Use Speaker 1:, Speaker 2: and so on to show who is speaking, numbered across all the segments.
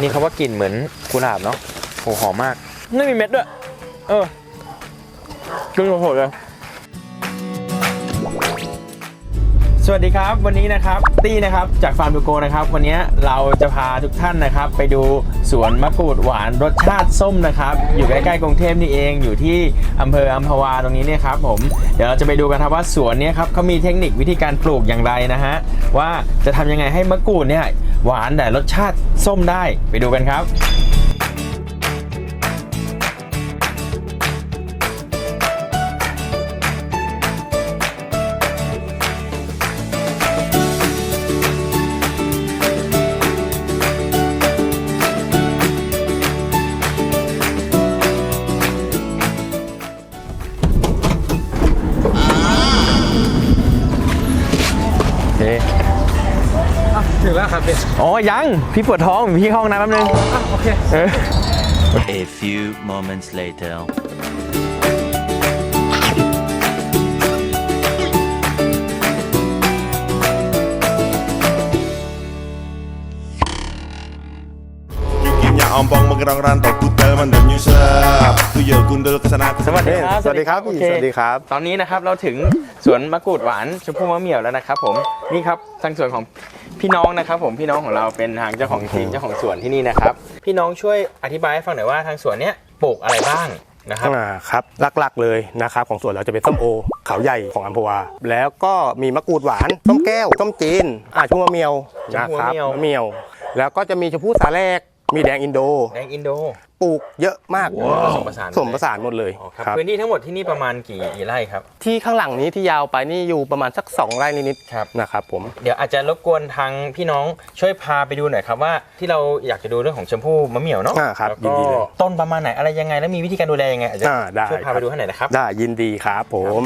Speaker 1: นี่เขาว่ากลิ่นเหมือนกุหลาบเนาะโหหอมมาก ไม่มีเม็ดด้วย เออกินสดๆเลย สวัสดีครับวันนี้นะครับตี้นะครับจากฟาร์มดูโกนะครับ วันนี้เราจะพาทุกท่านนะครับ ไปดูสวนมะกรูดหวานรสชาติส้มนะครับ อยู่ใกล้ๆกรุงเทพนี่เองอยู่ที่อำเภออัมพวาตรงนี้เนี่ยครับผมเดี๋ยวเราจะไปดูกันครับว่าสวนนี้ครับเขามีเทคนิควิธีการปลูกอย่างไรนะฮะว่าจะทำยังไงให้มะกรูดเนี่ยหวานแต่รสชาติส้มได้ไปดูกันครับ
Speaker 2: ถึงแล้วครับพี่
Speaker 1: อ๋อยังพี่ปวดท้องพี่เข้าห้องน้ำแป๊บนึง
Speaker 2: โอเค
Speaker 1: เออ
Speaker 3: A few moments later.
Speaker 4: กินยาออมบองมากรองรันตกกูเตอร์มันเดินยูเซอร์กูเยอะกุนเดลกษณะ
Speaker 1: สวัสดีครับ
Speaker 2: สวัสดีครับ
Speaker 1: โอ
Speaker 2: พี่
Speaker 1: เส
Speaker 2: วัสดีครับ
Speaker 1: ตอนนี้นะครับเราถึงสวนมะกรูดหวานชมพู่มะเหมี่ยวแล้วนะครับผมนี่ครับทางสวนของ พี่น้องนะครับผมพี่น้องของเราเป็นทางเจ้าของทีมเจ้าของสวนที่นี่นะครับ พี่น้องช่วยอธิบายให้ฟังหน่อยว่าทางสวนเนี้ยปลูกอะไรบ้างนะครับ
Speaker 2: อ่าครับหลักๆเลยนะครับของสวนเราจะเป็นส้มโอเขาใหญ่ของอัมพวา แล้วก็มีมะกรูดหวานส้มแก้วส้มจีนอ่าชุ่มมะเมียว
Speaker 1: ชม
Speaker 2: นะ
Speaker 1: พู่
Speaker 2: ครับ
Speaker 1: มะเมียว
Speaker 2: มะเมียว แล้วก็จะมีชมพู่สาแรกมีแดงอินโด
Speaker 1: แดงอินโด
Speaker 2: ปลูกเยอะมาก
Speaker 1: ผสมผสาน
Speaker 2: ผสมผสานหมดเลย
Speaker 1: อ๋อครับ
Speaker 2: ครับ
Speaker 1: พื้นที่ทั้งหมดที่นี่ประมาณกี่ไร่ครับ
Speaker 2: ที่ข้างหลังนี้ที่ยาวไปนี่อยู่ประมาณสัก 2 ไร่นิด
Speaker 1: ครับ
Speaker 2: ๆนะครับผม
Speaker 1: เดี๋ยวอาจจะรบกวนทางพี่น้องช่วยพาไปดูหน่อยครับว่าที่เราอยากจะดูเรื่องของชมพู่มะเหมี่ยวเนาะ
Speaker 2: อ่าครับ
Speaker 1: แล้ว
Speaker 2: ยิน
Speaker 1: ก็
Speaker 2: ดีเลย
Speaker 1: ต้นประมาณไหนอะไรยังไงแล้วมีวิธีการดูแลยังไงอาจจะ
Speaker 2: อ่าได้
Speaker 1: ช่วยพา
Speaker 2: ค
Speaker 1: ไป
Speaker 2: รับ
Speaker 1: ดูให้หน่อยนะครับ
Speaker 2: ได้ยินดีครับผม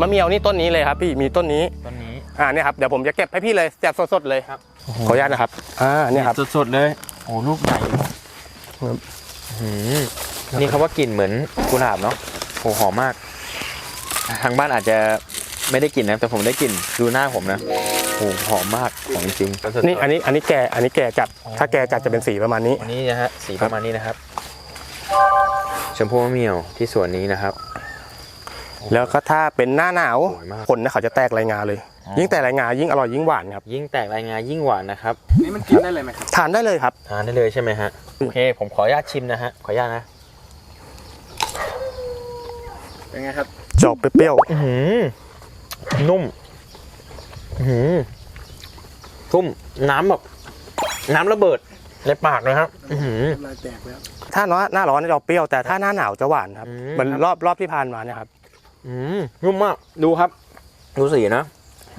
Speaker 2: มะมะเมียวนี่ต้นนี้เลยครับพี่มีต้นนี้
Speaker 1: ต้นนี้
Speaker 2: อ่าเนี่ยครับเดี๋ยวผมจะเก็บให้พี่เลยแจกสดๆเลย
Speaker 1: ครับ
Speaker 2: ขออนุญาตนะครับอ่าเนี่ยครับ
Speaker 1: สดๆเลยโอ้ลูกใหญ่
Speaker 2: ครับ
Speaker 1: หืมนี่เขาว่ากลิ่นเหมือนกุหลาบเนาะโอ้หอมมาก ทางบ้านอาจจะไม่ได้กลิ่นนะแต่ผมได้กลิ่นดูหน้าผมนะโอ้หอมมากของจริง
Speaker 2: นี่อันนี้อันนี้แก่อันนี้แก่จัดถ้าแก่จัดจะเป็นสีประมาณนี้
Speaker 1: อันนี้นะฮะสีประมาณนี้นะครับชมพู่มะเหมี่ยวที่สวนนี้นะครับ
Speaker 2: แล้วก็ถ้าเป็นหน้าหนาว
Speaker 1: สวยมาก
Speaker 2: ผลเนี่ยเขาจะแตกรายงาเลย
Speaker 1: อ๋อ
Speaker 2: ยิ่งแตกรายงายิ่งอร่อยยิ่งหวานครับ
Speaker 1: ยิ่งแตกรายงายิ่งหวานนะครับ
Speaker 2: นี่มันกินได้เลยไหมครับ ทานได้เลยครับ
Speaker 1: ทานได้เลยใช่ไหมฮะโอเค ผมขออนุญาตชิมนะฮะขออนุญาตนะ
Speaker 2: เป็นไงครับ จอกเปรี้ยว
Speaker 1: อื้อหือนุ่มอื้อหือทุ่มน้ำแบบน้ำระเบิดในปากเลยครับอื้อหือ
Speaker 2: ๆถ้าหน้าหน้าร้อนจะออกเปรี้ยวแต่ถ้าหน้าหนาวจะหวานครับ
Speaker 1: อืม
Speaker 2: เหมือนรอบรอบที่ผ่านมาเนี่ยครับ
Speaker 1: อืมนุ่มมาก ดูครับ ดูสีนะ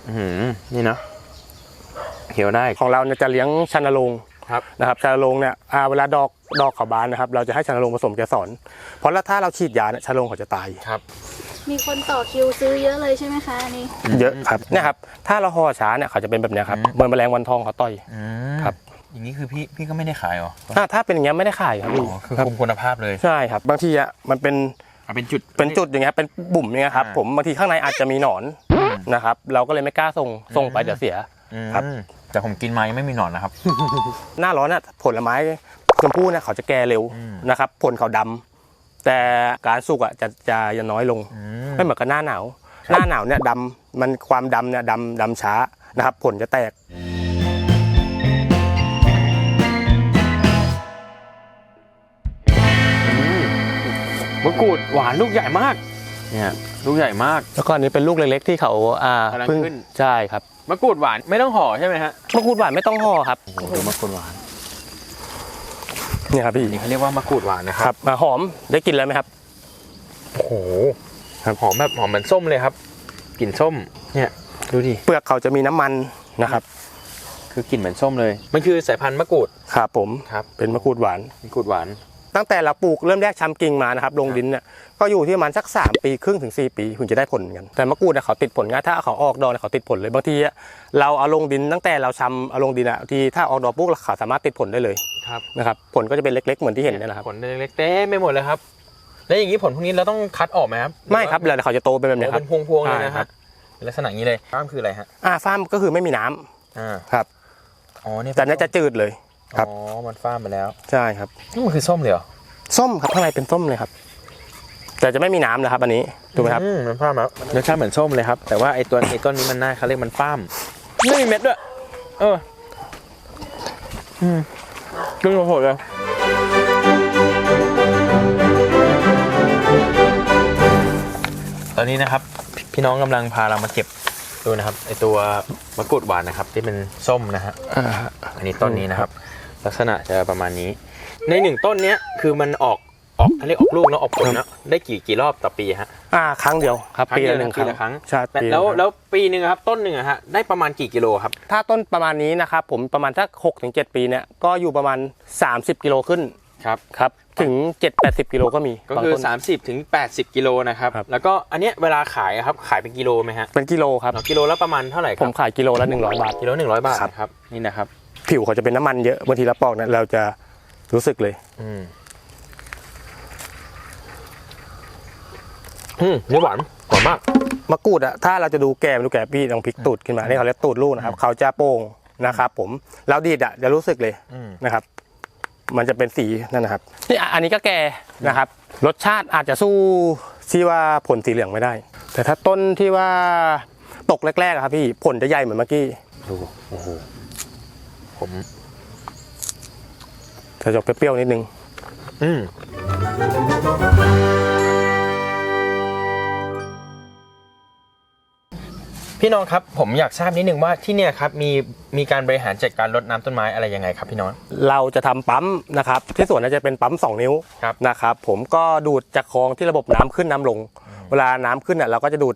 Speaker 1: อือหือนี่นะเคี้ยวได้
Speaker 2: ของเราเนี่ยจะเลี้ยงชันนรงค์
Speaker 1: ครับ
Speaker 2: นะครับชันนรงค์เนี่ยอ่าเวลาดอกดอกเขาบานนะครับ เราจะให้ชันนรงค์ผสมเกสรเพราะแล้วถ้าเราฉีดยาเนี่ยชันนรงค์เขาจะตาย
Speaker 1: ครับ
Speaker 5: มีคนต่อคิวซื้อเยอะเลยใช่ไหมคะอันนี้
Speaker 2: เยอะครับเนี่ยครับ ถ้าเราห่อช้าเนี่ยเขาจะเป็นแบบเนี้ยครับ
Speaker 1: อืม
Speaker 2: เหมือนแมลงวันทองเขาต่อย
Speaker 1: อืม
Speaker 2: ครับ
Speaker 1: อย่างนี้คือพี่พี่ก็ไม่ได้ขายเหรอ
Speaker 2: อ่าถ้าเป็นอย่างเงี้ยไม่ได้ขายครับพี่
Speaker 1: อ๋อคือ
Speaker 2: ครับ
Speaker 1: คุมคุณภาพเลย
Speaker 2: ใช่ครับ บางทีอะมันเป็น
Speaker 1: เอาเป็นจุด
Speaker 2: เป็นจุดอย่างเงี้ยเป็นบุ่มอย่างเงี้ยครับ
Speaker 1: อ่า
Speaker 2: ผมบางทีข้างในอาจจะมีหนอน
Speaker 1: อืม
Speaker 2: นะครับ เราก็เลยไม่กล้าส่งส่งไปเดี๋ยวเสีย
Speaker 1: อืม
Speaker 2: ครับ
Speaker 1: แต่ผมกินมายังไม่มีหนอนนะครับ
Speaker 2: หน้าร้อนน่ะผลไม้ชมพู่เนี่ยเขาจะแก่เร็ว
Speaker 1: อืม
Speaker 2: นะครับ ผลเขาดำแต่การสุกอะจะจะจะน้อยลง
Speaker 1: อืม
Speaker 2: ไม่เหมือนกับหน้าหนาว หน้าหนาวเนี่ยดำมันความดำเนี่ยดำดำช้านะครับ ผลจะแตก
Speaker 1: มะกรูดหวานลูกใหญ่มาก เนี่ยลูกใหญ่มาก
Speaker 2: แล้วก็อันนี้เป็นลูกเล็กๆที่เขาอ่ากำ
Speaker 1: ลัง
Speaker 2: เพิ่ง
Speaker 1: ขึ้น
Speaker 2: ใช่ครับ
Speaker 1: มะกรูดหวานไม่ต้องห่อใช่ไหมฮะ
Speaker 2: มะกรูดหวานไม่ต้องห่อครับ
Speaker 1: โอ้โหดูมะกรูดหวาน
Speaker 2: เนี่ยครับพี่
Speaker 1: นี่เขาเรียกว่ามะกรูดหวานนะค
Speaker 2: ครับรับอ่าหอมได้กลินแล้วไหมครับ
Speaker 1: โอ้โหหอมแบบหอมเหมือนส้มเลยครับกลิ่นส้มเนี่ยดูดิ
Speaker 2: เปลือกเขาจะมีน้ำมันนะครับ
Speaker 1: คือกลิ่นเหมือนส้มเลย มันคือสายพันธุ์มะกรูด
Speaker 2: ครับผม
Speaker 1: ครับ
Speaker 2: เป็นมะกรูดหวาน
Speaker 1: มะกรูดหวาน
Speaker 2: ตั้งแต่เราปลูกเริ่มแรกชำกิ่งมานะครับลงดินเนี่ยก็อยู่ที่ประมาณสัก 3 ปีครึ่งถึง 4 ปีถึงจะได้ผลเหมือนกันแต่มะกรูดเนี่ยเขาติดผลง่ายถ้าเขาออกดอกเนี่ยเขาติดผลเลยบางทีอะเราเอาลงดินตั้งแต่เราชำเอาลงดินอะที่ถ้าออกดอกปุ๊บเขาสามารถติดผลได้เลย
Speaker 1: ครับ
Speaker 2: นะครับผลก็จะเป็นเล็กๆเหมือนที่เห็นเนี่ยนะครับ
Speaker 1: ผลเล็กๆเต็มไปหมดเลยครับ แล้วอย่างนี้ผลพวกนี้เราต้องคัดออกไหมครับ
Speaker 2: ไม่ครับเดี๋ยวเขาจะโตเป็นแบบ
Speaker 1: โอ้
Speaker 2: เนี้ยครั
Speaker 1: เป็
Speaker 2: บ
Speaker 1: นพวงๆเลยนะ
Speaker 2: ใช่ครั
Speaker 1: ฮะ
Speaker 2: บ
Speaker 1: เป็นลักษณะอย่างนี้เลยฟ้ามคืออะไรฮะ
Speaker 2: อ่าฟาร์มก็คือไม่มีน้ำ
Speaker 1: อ่า
Speaker 2: ครับ
Speaker 1: อ๋อเนี่ย
Speaker 2: แต่เนี้ยจะจืดเลย ครับ
Speaker 1: อ๋อ มันฟ้ามไปแล้ว
Speaker 2: ใช่ครับ
Speaker 1: นี่มันคือส้มเลยเหรอ
Speaker 2: ส้มครับข้างในเป็นส้มเลยครับ แต่จะไม่มีน้ำนะครับ อันนี้ถูกไหมครับ
Speaker 1: อืมันฟ้ามแล้วรสชาติเหมือนส้มเลยครับ แต่ว่าไอ้ตัวไอ้ต้นนี้มันน่าเขาเรียกมันฟ้าม ไม่มีเม็ดด้วยเอออืมกินโหดเลยตอนนี้นะครับพี่พี่น้องกำลังพาเรามาเก็บดูนะครับไอตัวมะกรูดหวานนะครับ ที่เป็นส้มนะฮะ
Speaker 2: อ่า
Speaker 1: อันนี้ต้นนี้นะครับ ลักษณะจะประมาณนี้ ในหนึ่งต้นเนี้ยคือมันออกออกเขาเรียกออกลูกแล้วออกผลนะได้กี่กี่รอบต่อปีฮะ
Speaker 2: อ่าครั้งเดียวครับ
Speaker 1: ครั้ง
Speaker 2: ปี
Speaker 1: เดียว
Speaker 2: ละหนึ่ง
Speaker 1: ปีละครั้ง
Speaker 2: ใช่ปีะ
Speaker 1: แล้ว
Speaker 2: ครั้ง
Speaker 1: แล้วปีหนึ่งอะครับต้นหนึ่งอะฮะได้ประมาณกี่กิโลครับ
Speaker 2: ถ้าต้นประมาณนี้นะครับผมประมาณสักหกถึงเจ็ดปีเนี่ยก็อยู่ประมาณ 30 กิโลขึ้น
Speaker 1: ครับ
Speaker 2: ครับถึง 7 80 กิโลก็มี
Speaker 1: ก็คือา
Speaker 2: งต้น
Speaker 1: 30ถึง80 กิโลนะครับ
Speaker 2: ครับ
Speaker 1: แล้วก็อันเนี้ยเวลาขายอะครับขายเป็นกิโลไหมฮะ
Speaker 2: เป็นกิโลครับ
Speaker 1: เอากิโลละประมาณเท่าไหร่ค
Speaker 2: ผ
Speaker 1: รับ
Speaker 2: มขายกิโลละ100บาท
Speaker 1: กิโลหนึ่งร้อยบาท
Speaker 2: ครับ
Speaker 1: นะครับนี่นะครับ
Speaker 2: ผิวเขาจะเป็นน้ำมันเยอะบางทีเราปอกเนี่ยเราจะรู้สึกเลย
Speaker 1: อืมอืมนี่หวานหวานมาก
Speaker 2: มะกรูดอะถ้าเราจะดูแก่ไม่ดูแก่พี่ลองพลิกตูดขึ้นมานี่เขาเรียกตูดลูกนะครับ เขาจะโป่งนะครับ ผมเราดีดอะจะรู้สึกเลย
Speaker 1: อืม
Speaker 2: นะครับ มันจะเป็นสีนั่นนะครับนี่อะอันนี้ก็แก่นะครับ รสชาติอาจจะสู้ที่ว่าผลสีเหลืองไม่ได้ แต่ถ้าต้นที่ว่าตกแรกๆอะครับพี่ผลจะใหญ่เหมือนเมื่อกี้
Speaker 1: ดูโอ้โห ผม
Speaker 2: จะจบเปรี้ยวๆนิดนึง
Speaker 1: อืมพี่น้องครับผมอยากทราบนิดนึงว่าที่เนี่ยครับมีมีการบริหารจัดการรดน้ำต้นไม้อะไรยังไงครับพี่น้อง
Speaker 2: เราจะทำปั๊มนะครับ ที่สวนเนยจะเป็นปั๊ม 2 นิ้ว
Speaker 1: ครับ
Speaker 2: นะครับ ผมก็ดูดจากคลองที่ระบบน้ำขึ้นน้ำลง เวลาน้ำขึ้นเนี่ยเราก็จะดูด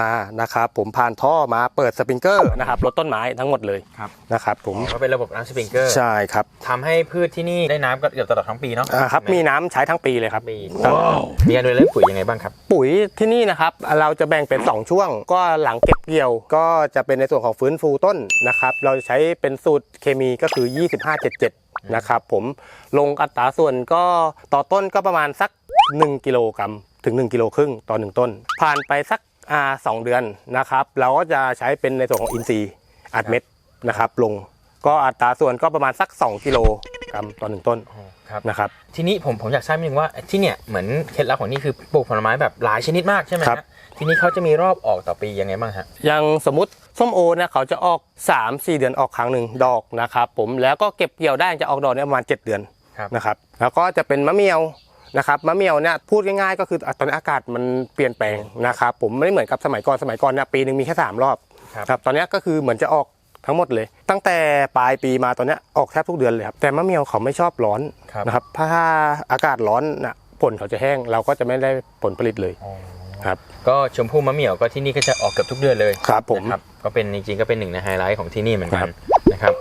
Speaker 2: มานะครับผมผ่านท่อมาเปิดสปริงเกอร์นะครับลดต้นไม้ทั้งหมดเลย
Speaker 1: ครับ
Speaker 2: นะครับผม
Speaker 1: ก็เป็นระบบน้ำสปริงเกอร์
Speaker 2: ใช่ครับ
Speaker 1: ทำให้พืชที่นี่ได้น้ำก็เกือบตลอดทั้งปีเนาะ
Speaker 2: อ่าครับ
Speaker 1: ใช่ไห
Speaker 2: มีน้ำใช้ทั้งปีเลยครับ
Speaker 1: ปีมีการดูแลเรื่องปุ๋ยยังไงบ้างครับ
Speaker 2: ปุ๋ยที่นี่นะครับเราจะแบ่งเป็น 2 ช่วง ก็หลังเก็บเกี่ยว ก็จะเป็นในส่วนของฟื้นฟูต้นนะครับเราจะใช้เป็นสูตรเคมีก็คือ 2577นะครับผมลงอัตราส่วนก็ต่อต้นก็ประมาณสัก 1 กิโลกรัมถึง 1 กิโลครึ่งต่อ 1 ต้น ผ่านไปสัก อ่าสองเดือนนะครับ เราก็จะใช้เป็นในส่วนของอินทรีย์อัดเม็ดนะครับ ลงก็อัตราส่วนก็ประมาณสัก 2 กิโลกรัมต่อ1ต้น
Speaker 1: ครับ
Speaker 2: นะครับ
Speaker 1: ทีนี้ผมผมอยากทราบนิดนึงว่าที่เนี่ยเหมือนเคล็ดลับของนี่คือปลูกผลไม้แบบหลายชนิดมากใช่ไหม
Speaker 2: ครับ
Speaker 1: ฮะทีนี้เขาจะมีรอบออกต่อปียังไงบ้างฮะ
Speaker 2: อย่างสมมติส้มโอเนี่ยเขาจะออก 3-4 เดือนออกครั้งหนึ่งดอกนะครับผมแล้วก็เก็บเกี่ยวได้จะออกดอกเนี่ยประมาณ 7 เดือน
Speaker 1: ครับ
Speaker 2: นะครับ แล้วก็จะเป็นมะเมียว นะครับมะเมียวเนี่ยพูดง่ายๆก็คืออะตอนนี้อากาศมันเปลี่ยนแปลงนะครับผมไม่เหมือนกับสมัยก่อนสมัยก่อนเนี่ยปีหนึ่งมีแค่3รอบ
Speaker 1: ครับ
Speaker 2: ครับตอนนี้ก็คือเหมือนจะออกทั้งหมดเลย ตั้งแต่ปลายปีมาตอนเนี้ยออกแทบทุกเดือนเลยครับแต่มะเมียวเขาไม่ชอบร้อน
Speaker 1: ครับ
Speaker 2: นะครับถ้าอากาศร้อนนะผลเขาจะแห้งเราก็จะไม่ได้ผลผลิตเลยครับ
Speaker 1: ก็ชมพู่มะเหมี่ยวก็ที่นี่ก็จะออกเกือบทุกเดือนเลย
Speaker 2: ครับผม
Speaker 1: นะครับก็เป็นจริงๆก็เป็นหนึ่งในไฮไลท์ของที่นี่เหมือนกั
Speaker 2: ครั
Speaker 1: น
Speaker 2: บ
Speaker 1: นะครับ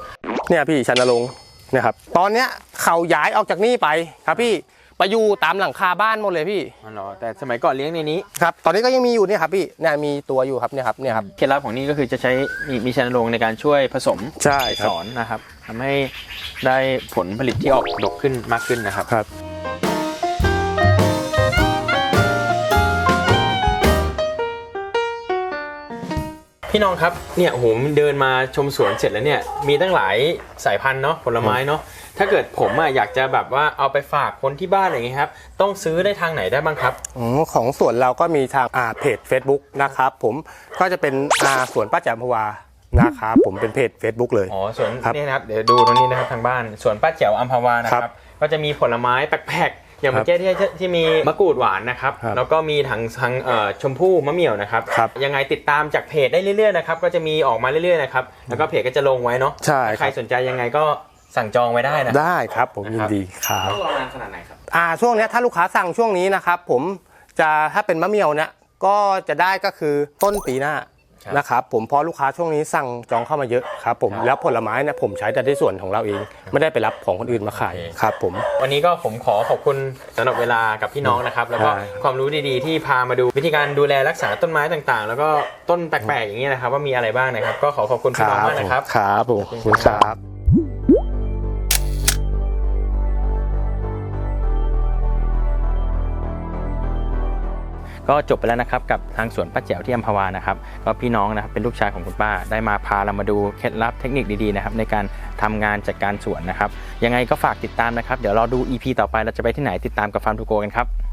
Speaker 2: เนี่ยพี่ชันนรงค์เนะครับตอนเนี้ยเขาย้ายออกจากนี่ไปครับพี่ ไปอยู่ตามหลังคาบ้านหมดเลยพี่
Speaker 1: อ๋อเหรอแต่สมัยก่อนเลี้ยงในนี้
Speaker 2: ครับตอนนี้ก็ยังมีอยู่เนี่ยครับพี่เนี่ยมีตัวอยู่ครับเนี่ยครับเนี่ยครับ
Speaker 1: เคล็ดลับของนี่ก็คือจะใช้มีมีชนโรงในการช่วยผสม
Speaker 2: ใช่ค
Speaker 1: ส
Speaker 2: รับ
Speaker 1: อนนะครับทำให้ได้ผลผลิตที่ออกดกขึ้นมากขึ้นนะครับ
Speaker 2: ครับ
Speaker 1: พี่น้องครับเนี่ยโอ้โหเดินมาชมสวนเสร็จแล้วเนี่ยมีตั้งหลายสายพันธุ์เนาะผลไม้เนาะ ถ้าเกิดผมอะอยากจะแบบว่าเอาไปฝากคนที่บ้านอะไรอย่างเงี้ยครับ ต้องซื้อได้ทางไหนได้บ้างครับ
Speaker 2: อมของสวนเราก็มีทางอ่าเพจ Facebook นะครับผมก็จะเป็นอ่าสวนป้าแจ่มพวานะครับผมเป็นเพจ Facebook เลย
Speaker 1: อ๋อสวน
Speaker 2: ครับ
Speaker 1: นี่นะครับ เดี๋ยวดูตรงนี้นะครับทางบ้านสวนป้าแจ๋วอัมพวานะค
Speaker 2: ครั
Speaker 1: รับบก็จะมีผลไม้แปลกๆ อย่างเมื่อกี้ที่ที่ที่มีมะกรูดหวานนะครับ
Speaker 2: ครับ
Speaker 1: แล้วก็มีทางทางเอ่อชมพู่มะเหมี่ยวนะครับ
Speaker 2: ครับ
Speaker 1: ยังไงติดตามจากเพจได้เรื่อยๆนะครับ ก็จะมีออกมาเรื่อยๆนะครับ แล้วก็เพจก็จะลงไว้เนาะ
Speaker 2: ใช่
Speaker 1: ถ้า
Speaker 2: ค
Speaker 1: ใคร
Speaker 2: รับ
Speaker 1: สนใจยังไงก็ สั่งจองไว้ได้นะ
Speaker 2: ได้ครับผม
Speaker 1: นะครับ
Speaker 2: ยินดีครับ
Speaker 1: ต้องรอนานขนาดไหนครับ
Speaker 2: อ่าช่วงเนี้ยถ้าลูกค้าสั่งช่วงนี้นะครับผมจะถ้าเป็นมะเมียวเนี่ยก็จะได้ก็คือต้นปีหน้า
Speaker 1: ครับ
Speaker 2: นะครับผมเพราะลูกค้าช่วงนี้สั่งจองเข้ามาเยอะครับผม
Speaker 1: ครับ
Speaker 2: แล้วผลไม้เนี่ยผมใช้แต่ในส่วนของเราเอง ไม่ได้ไปรับของคนอื่นมาขาย
Speaker 1: โอเค
Speaker 2: ครับผม
Speaker 1: วันนี้ก็ผมขอขอบคุณสำหรับเวลากับพี่น้องนะครับ แล้วก็
Speaker 2: ได้
Speaker 1: ความรู้ดีๆที่พามาดูวิธีการดูแลรักษาต้นไม้ต่างๆ แล้วก็ต้นแปลกๆอย่างนี้ยนะครับว่ามีอะไรบ้างนะครับ ก็ขอขอบคุณพี่น้องมากนะครับ
Speaker 2: ครับผมขอบคุณครับ
Speaker 1: ก็จบไปแล้วนะครับกับทางสวนป้าแจ๋วที่อัมพวานะครับก็พี่น้องนะครับเป็นลูกชายของคุณป้าได้มาพาเรามาดูเคล็ดลับเทคนิคดีๆนะครับในการทำงานจัดการสวนนะครับยังไงก็ฝากติดตามนะครับเดี๋ยวรอดู EP ต่อไปเราจะไปที่ไหนติดตามกับฟาร์มทูโกกันครับ